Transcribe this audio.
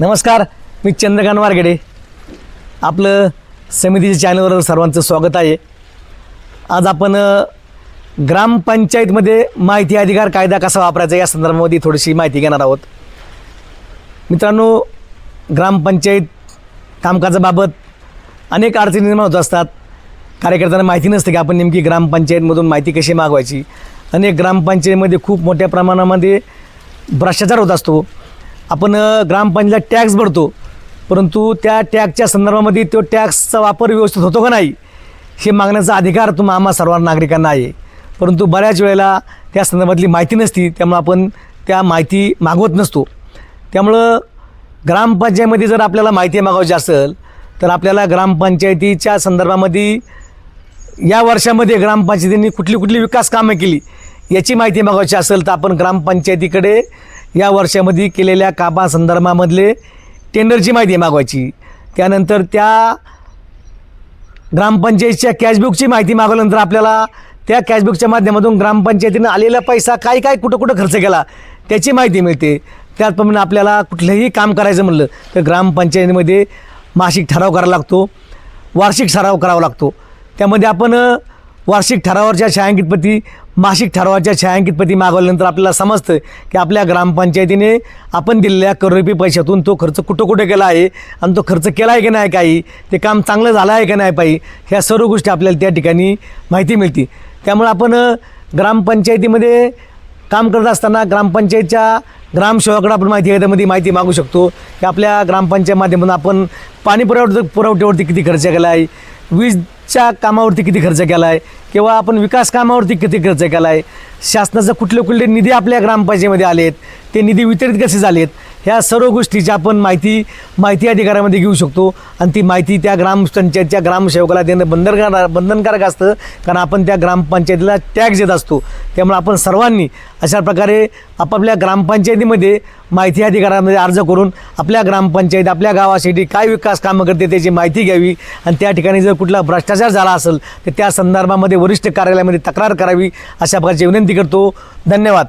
नमस्कार मी चंद्रकांत वारगडे. आपलं समितीच्या चॅनलवर सर्वांचं स्वागत आहे. आज आपण ग्रामपंचायतमध्ये माहिती अधिकार कायदा कसा वापरायचा या संदर्भामध्ये थोडीशी माहिती घेणार आहोत. मित्रांनो ग्रामपंचायत कामकाजाबाबत अनेक अडचणी निर्माण होत असतात. कार्यकर्त्यांना माहिती नसते की आपण नेमकी ग्रामपंचायतमधून माहिती कशी मागवायची. अनेक ग्रामपंचायतीमध्ये खूप मोठ्या प्रमाणामध्ये भ्रष्टाचार होत असतो. आपण ग्रामपंचायत टॅक्स भरतो परंतु त्या टॅक्सच्या संदर्भामध्ये तो टॅक्सचा वापर व्यवस्थित होतो का नाही हे मागण्याचा अधिकार तुम्हा आम्हा सर्व नागरिकांना आहे. परंतु बऱ्याच वेळेला त्या संदर्भातली माहिती नसती त्यामुळं आपण त्या माहिती मागवत नसतो. त्यामुळं ग्रामपंचायतीमध्ये जर आपल्याला माहिती मागवायची असेल तर आपल्याला ग्रामपंचायतीच्या संदर्भामध्ये या वर्षामध्ये ग्रामपंचायतींनी कुठली कुठली विकास कामं केली याची माहिती मागवायची असेल तर आपण ग्रामपंचायतीकडे या वर्षामध्ये केलेल्या कामासंदर्भामधले टेंडरची माहिती मागवायची. त्यानंतर त्या ग्रामपंचायतीच्या कॅशबुकची माहिती मागवल्यानंतर आपल्याला त्या कॅशबुकच्या माध्यमातून ग्रामपंचायतीनं आलेला पैसा काय काय कुठं कुठं खर्च केला त्याची माहिती मिळते. त्याचप्रमाणे आपल्याला कुठलंही काम करायचं म्हणलं तर ग्रामपंचायतीमध्ये मासिक ठराव करावा लागतो वार्षिक ठराव करावा लागतो. त्यामध्ये आपण वार्षिक ठरावाच्या छायांकितपती मासिक ठरावाच्या छायांकितपती मागवल्यानंतर आपल्याला समजतं की आपल्या ग्रामपंचायतीने आपण दिलेल्या करोडपी पैशातून तो खर्च कुठं कुठं केला आहे आणि तो खर्च केला आहे की नाही काही? ते काम चांगलं झालं आहे की नाही पाहिजे ह्या सर्व गोष्टी आपल्याला त्या ठिकाणी माहिती मिळते त्यामुळे आपण ग्रामपंचायतीमध्ये काम करत असताना ग्रामपंचायतच्या ग्रामसेवकाकडे आपण माहिती याच्यामध्ये माहिती मागू शकतो की आपल्या ग्रामपंचायत माध्यमातून आपण पाणी पुरवठा पुरवठ्यावरती किती खर्च केला आहे वीजच्या कामावरती किती खर्च केला आहे किंवा आपण विकास कामावरती किती खर्च केला आहे शासनाचं कुठले कुठले निधी आपल्या ग्रामपंचायतीमध्ये आलेत? ते निधी वितरित कसे झालेत? ह्या सर्व गोष्टीची आपण माहिती माहिती अधिकारामध्ये घेऊ शकतो. आणि ती माहिती त्या ग्रामपंचायतच्या ग्रामसेवकाला देणं बंधनकार बंधनकारक असतं. कारण आपण त्या ग्रामपंचायतीला टॅक्स देत असतो. त्यामुळे आपण सर्वांनी अशा प्रकारे आपापल्या ग्रामपंचायतीमध्ये माहिती अधिकारामध्ये अर्ज करून आपल्या ग्रामपंचायत आपल्या गावासाठी काय विकास कामं करते त्याची माहिती घ्यावी. आणि त्या ठिकाणी जर कुठला भ्रष्टाचार झाला असेल तर त्या संदर्भामध्ये वरिष्ठ कार्यालयामध्ये तक्रार करावी. अशा प्रकारची विनंती करतो. धन्यवाद.